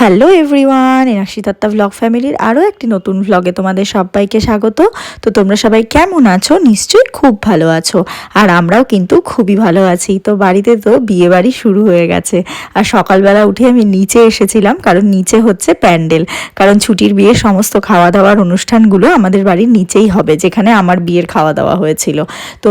Hello everyone Enakshi Dutta vlog ফ্যামিলির আরও একটি নতুন ভ্লগে তোমাদের সবাইকে স্বাগত। তো তোমরা সবাই কেমন আছো? নিশ্চয়ই খুব ভালো আছো। আর আমরাও কিন্তু খুবই ভালো আছি। তো বাড়িতে তো বিয়ে বাড়ি শুরু হয়ে গেছে। আর সকালবেলা উঠে আমি নিচে এসেছিলাম, কারণ নিচে হচ্ছে প্যান্ডেল। কারণ ছুটির বিয়ের সমস্ত খাওয়া দাওয়ার অনুষ্ঠানগুলো আমাদের বাড়ির নিচেই হবে, যেখানে আমার বিয়ের খাওয়া দাওয়া হয়েছিল। তো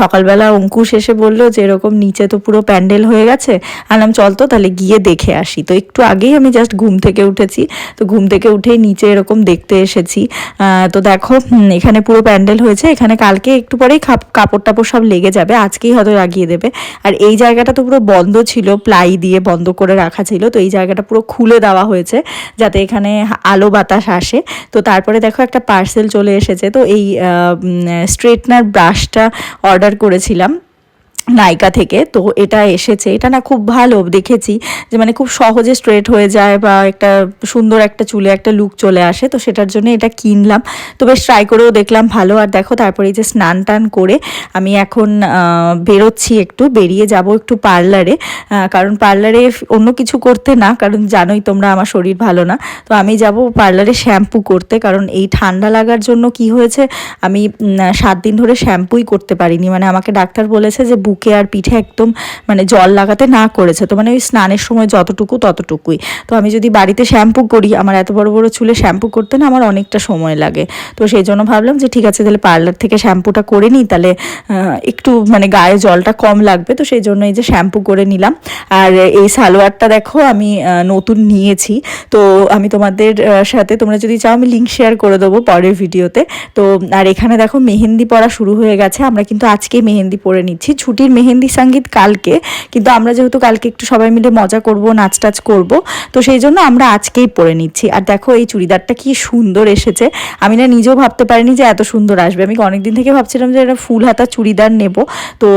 সকালবেলা অঙ্কুশ এসে বলল যে, এরকম নিচে তো পুরো প্যান্ডেল হয়ে গেছে। আনলাম চল তো, তাহলে গিয়ে দেখে আসি। তো একটু আগেই আমি জাস্ট ঘুম থেকে উঠেছি। তো ঘুম থেকে উঠেই নিচে এরকম দেখতে এসেছি। তো দেখো এখানে পুরো প্যান্ডেল হয়েছে। এখানে কালকে একটু পরেই কাপড় টাপড় সব লেগে যাবে। আজকেই হয়তো লাগিয়ে দেবে। আর এই জায়গাটা তো পুরো বন্ধ ছিল, প্লাই দিয়ে বন্ধ করে রাখা ছিল। তো এই জায়গাটা পুরো খুলে দেওয়া হয়েছে, যাতে এখানে আলো বাতাস আসে। তো তারপরে দেখো একটা পার্সেল চলে এসেছে। তো এই স্ট্রেটনার ব্রাশটা অর্ডার করেছিলাম। নাইকা থেকে। তো এটা এসেছে। এটা না খুব ভালো দেখেছি যে মানে খুব সহজে স্ট্রেট হয়ে যায় বা একটা সুন্দর একটা চুলে একটা লুক চলে আসে। তো সেটার জন্য এটা কিনলাম। তো বেশ ট্রাই করেও দেখলাম, ভালো। আর দেখো, তারপরে এই যে স্নান টান করে আমি এখন বেরোচ্ছি একটু। বেরিয়ে যাব একটু পার্লারে কারণ পার্লারে অন্য কিছু করতে না, কারণ জানোই তোমরা আমার শরীর ভালো না। তো আমি যাব পার্লারে শ্যাম্পু করতে। কারণ এই ঠান্ডা লাগার জন্য কি হয়েছে, আমি সাত দিন ধরে শ্যাম্পুই করতে পারিনি। মানে আমাকে ডাক্তার বলেছে যে বুকে আর পিঠে একদম মানে জল লাগাতে না করেছে। তো মানে ওই স্নানের সময় যতটুকু ততটুকুই। তো আমি যদি বাড়িতে শ্যাম্পু করি, আমার এত বড় বড় চুলে শ্যাম্পু করতে না আমার অনেকটা সময় লাগে। তো সেই জন্য ভাবলাম যে ঠিক আছে, তাহলে পার্লার থেকে শ্যাম্পুটা করে নিই, তাহলে একটু মানে গায়ে জলটা কম লাগবে। তো সেই জন্য এই যে শ্যাম্পু করে নিলাম। আর এই সালোয়ারটা দেখো, আমি নতুন নিয়েছি। তো আমি তোমাদের সাথে তোমরা যদি চাও আমি লিঙ্ক শেয়ার করে দেবো পরের ভিডিওতে তো। আর এখানে দেখো মেহেন্দি পরা শুরু হয়ে গেছে। আমরা কিন্তু আজকে মেহেন্দি পরে নিচ্ছি। ছুটির মেহেন্দি সংগীত কালকে, কিন্তু আমরা যেহেতু কালকে একটু সবাই মিলে মজা করব নাচ টাচ করব, তো সেই জন্য আমরা আজকেই পরে নিচ্ছি। আর দেখো এই চুড়িদারটা কি সুন্দর এসেছে। আমি না নিজেও ভাবতে পারিনি যে এত সুন্দর আসবে। আমি অনেকদিন থেকে ভাবছিলাম যে এটা ফুল হাতা চুড়িদার নেব। তো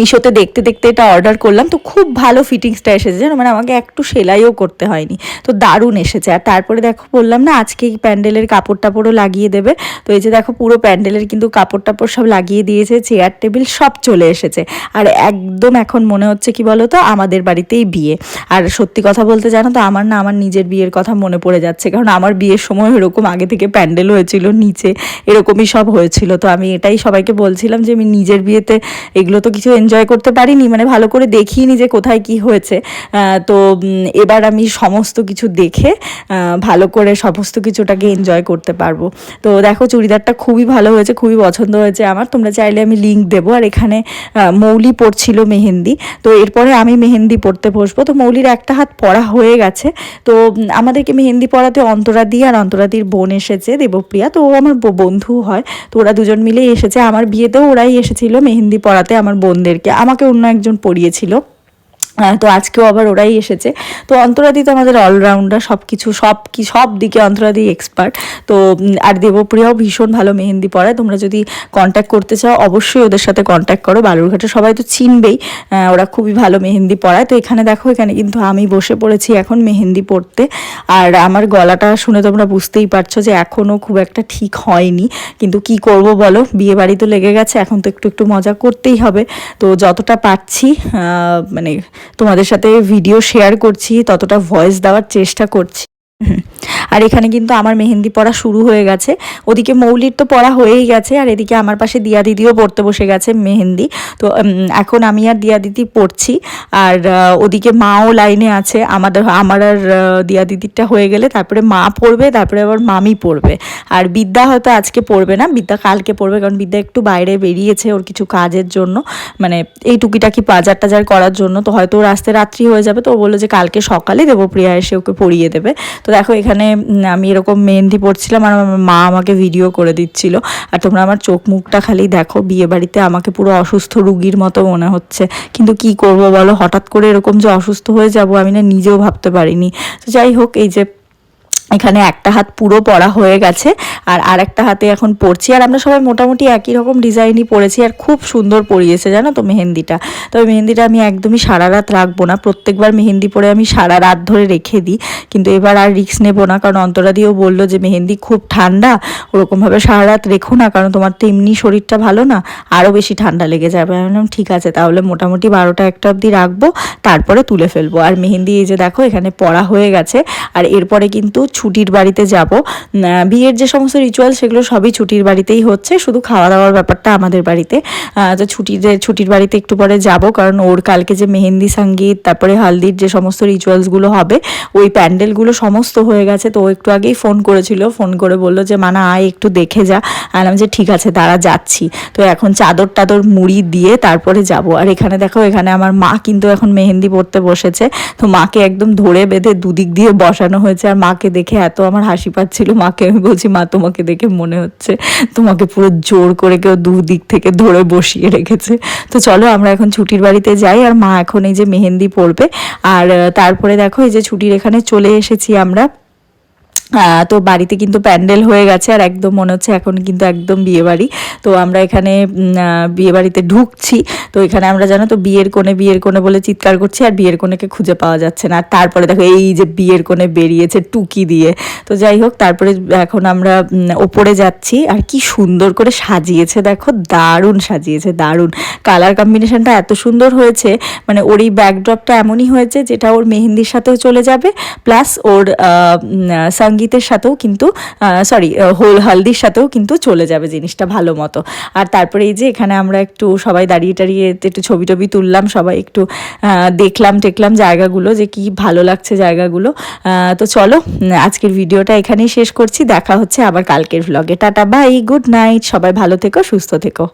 মিশোতে দেখতে দেখতে এটা অর্ডার করলাম, তো খুব ভালো ফিটিংসটা এসেছে, জানো? মানে আমাকে একটু সেলাইও করতে হয়নি, তো দারুণ এসেছে। আর তারপরে দেখো বললাম না, আজকে এই প্যান্ডেলের কাপড় টাপড়ও লাগিয়ে দেবে, তো এই যে দেখো পুরো প্যান্ডেলের কিন্তু কাপড় টাপড় সব লাগিয়ে দিয়েছে চেয়ার টেবিল সব চলে এসেছে। আর একদম এখন মনে হচ্ছে কি বলো তো আমাদের বাড়িতেই বিয়ে। আর সত্যি কথা বলতে জানো তো, আমার না আমার নিজের বিয়ের কথা মনে পড়ে যাচ্ছে, কারণ আমার বিয়ের সময় এরকম আগে থেকে প্যান্ডেল হয়েছিল, নিচে এরকমই সব হয়েছিল। তো আমি এটাই সবাইকে বলছিলাম যে আমি নিজের বিয়েতে, এগুলো তো কিছু এনজয় করতে পারিনি মানে ভালো করে দেখিনি যে কোথায় কি হয়েছে। তো এবার আমি সমস্ত কিছু দেখে ভালো করে সমস্ত কিছুটাকে এনজয় করতে পারব। তো দেখো, চুড়িদারটা খুবই ভালো হয়েছে, খুবই পছন্দ হয়েছে আমার। তোমরা চাইলে আমি লিঙ্ক দেবো। আর এখানে মৌলি পড়ছিল মেহেন্দি। তো এরপরে আমি মেহেন্দি পড়তে বসবো। তো মৌলির একটা হাত পড়া হয়ে গেছে। তো আমাদেরকে মেহেন্দি পড়াতে অন্তরাদি আর অন্তরাদির বোন এসেছে, দেবপ্রিয়া। তো ও আমার বন্ধু হয়। তো ওরা দুজন মিলেই এসেছে। আমার বিয়েতেও ওরাই এসেছিল মেহেন্দি পড়াতে আমার বোনদেরকে আমাকে অন্য একজন পড়িয়েছিল। তো আজকেও আবার ওরাই এসেছে। তো অন্তরাদি তো আমাদের অলরাউন্ডার সব কিছু সব কি, সব দিকে অন্তরাদি এক্সপার্ট তো আর দেবপ্রিয়াও ভীষণ ভালো মেহেন্দি পড়ায় তোমরা যদি কন্ট্যাক্ট করতে চাও, অবশ্যই ওদের সাথে কন্ট্যাক্ট করো। বালুরঘাটে সবাই তো চিনবেই ওরা খুবই ভালো মেহেন্দি পড়ায় তো এখানে দেখো, এখানে কিন্তু আমি বসে পড়েছি এখন মেহেন্দি পড়তে। আর আমার গলাটা শুনে তোমরা বুঝতেই পারছ যে এখনও খুব একটা ঠিক হয়নি। কিন্তু কি করব বলো? বিয়ে বাড়ি তো লেগে গেছে, এখন তো একটু একটু মজা করতেই হবে। তো যতটা পারছি মানে তোমাদের সাথে ভিডিও শেয়ার করছি ততটা ভয়েস দেওয়ার চেষ্টা করছি। আর এখানে কিন্তু আমার মেহেন্দি পড়া শুরু হয়ে গেছে। ওদিকে মৌলির তো পড়া হয়েই গেছে, আর এদিকে আমার পাশে দিয়া দিদিও পড়তে বসে গেছে মেহেন্দি। তো এখন আমি আর দিয়া দিদি পড়ছি, আর ওদিকে মাও লাইনে আছে। আমাদের, আমার আর দিয়া দিদিরটা হয়ে গেলে তারপরে মা পড়বে, তারপরে আবার মামি পড়বে। আর বিদ্যা হয়তো আজকে পড়বে না, বিদ্যা কালকে পড়বে, কারণ বিদ্যা একটু বাইরে বেরিয়েছে ওর কিছু কাজের জন্য। মানে এই টুকিটাকি বাজার টাজার করার জন্য। তো হয়তো ওর রাত্রি হয়ে যাবে, তো ও বলল যে কালকে সকালে দেবপ্রিয়া এসে ওকে পড়িয়ে দেবে। তো দেখো, এখানে আমি এরকম মেহেন্দি পড়ছিলাম আর আমার মা আমাকে ভিডিও করে দিচ্ছিল। আর তোমরা আমার চোখ মুখটা খালি দেখো, বিয়ে বাড়িতে আমাকে পুরো অসুস্থ রুগীর মতো মনে হচ্ছে। কিন্তু কি করব বলো? হঠাৎ করে এরকম যে অসুস্থ হয়ে যাব, আমি না নিজেও ভাবতে পারিনি। তো যাই হোক, এই যে এখানে একটা হাত পুরো পরা হয়ে গেছে, আর আর একটা হাতে এখন পরছি আর আমরা সবাই মোটামুটি একই রকম ডিজাইনই পরেছি, আর খুব সুন্দর পরিয়েছে, জানো তো মেহেন্দিটা। তবে মেহেন্দিটা আমি একদমই সারা রাত রাখব না, প্রত্যেকবার মেহেন্দি পরে আমি সারা রাত ধরে রেখে দিই, কিন্তু এবার আর রিস্ক নেব না, কারণ অন্তরা দিয়েও বলল যে মেহেন্দি খুব ঠান্ডা, ওরকমভাবে সারা রাত রেখো না, কারণ তোমার তো এমনি শরীরটা ভালো না আরও বেশি ঠান্ডা লেগে যাবে। আমি বললাম, ঠিক আছে, তাহলে মোটামুটি বারোটা একটা অবধি রাখব, তারপরে তুলে ফেলব। আর মেহেন্দি এই যে দেখো, এখানে পড়া হয়ে গেছে, আর এরপরে কিন্তু ছুটির বাড়িতে যাব। বিয়ের যে সমস্ত রিচুয়াল সেগুলো সবই ছুটির বাড়িতেই হচ্ছে। শুধু খাওয়া দাওয়ার ব্যাপারটা আমাদের বাড়িতে। তো ছুটির ছুটির বাড়িতে একটু পরে যাব কারণ ওর কালকে যে মেহেন্দি সংগীত, তারপরে হালদির যে সমস্ত রিচুয়ালসগুলো হবে, ওই প্যান্ডেলগুলো সমস্ত হয়ে গেছে। তো ও একটু আগেই ফোন করেছিল। ফোন করে বলল যে মানা আয় একটু দেখে যা। আলাম যে, ঠিক আছে, দাঁড়া, যাচ্ছি। তো এখন চাদর টাদর মুড়ি দিয়ে তারপরে যাব। আর এখানে দেখো, এখানে আমার মা কিন্তু এখন মেহেন্দি পড়তে বসেছে। তো মাকে একদম ধরে বেঁধে দুদিক দিয়ে বসানো হয়েছে। আর মাকে দেখে এত আমার হাসি পাচ্ছিল। মাকে আমি বলছি, মা, তোমাকে দেখে মনে হচ্ছে তোমাকে পুরো জোর করে কেউ দুদিক থেকে ধরে বসিয়ে রেখেছে। তো চলো আমরা এখন ছুটির বাড়িতে যাই আর মা এখন এই যে মেহেন্দি পড়বে আর তারপরে দেখো এই যে ছুটির এখানে চলে এসেছি আমরা। তো বাড়িতে কিন্তু প্যান্ডেল হয়ে গেছে আর একদম মনে হচ্ছে এখন কিন্তু একদম বিয়ে বাড়ি তো আমরা এখানে বিয়ে বাড়িতে ঢুকছি। তো এখানে আমরা জানো তো বিয়ের কোণে বিয়ের কোণে বলে চিৎকার করছি আর বিয়ের কোণেকে খুঁজে পাওয়া যাচ্ছে না। আর তারপরে দেখো এই যে বিয়ের কোণে বেরিয়েছে টুকি দিয়ে। তো যাই হোক তারপরে এখন আমরা ওপরে যাচ্ছি আর কি সুন্দর করে সাজিয়েছে। দেখো দারুণ সাজিয়েছে দারুণ। কালার কম্বিনেশনটা এত সুন্দর হয়েছে। মানে ওর এই ব্যাকড্রপটা এমনই হয়েছে যেটা ওর মেহেন্দির সাথেও চলে যাবে। প্লাস ওর আহ, সঙ্গীতের সাথেও কিন্তু সরি হোল হালদির সাথেও কিন্তু চলে যাবে জিনিসটা ভালো মতো। আর তারপরে এই যে এখানে আমরা একটু সবাই দাঁড়িয়ে টাড়িয়ে একটু ছবি টবি তুললাম, সবাই একটু দেখলাম টেকলাম জায়গাগুলো যে কি ভালো লাগছে জায়গাগুলো। তো চলো, আজকের ভিডিওটা এখানেই শেষ করছি। দেখা হচ্ছে আবার কালকের ভ্লগে টাটা বাই গুড নাইট সবাই ভালো থেকো, সুস্থ থেকো।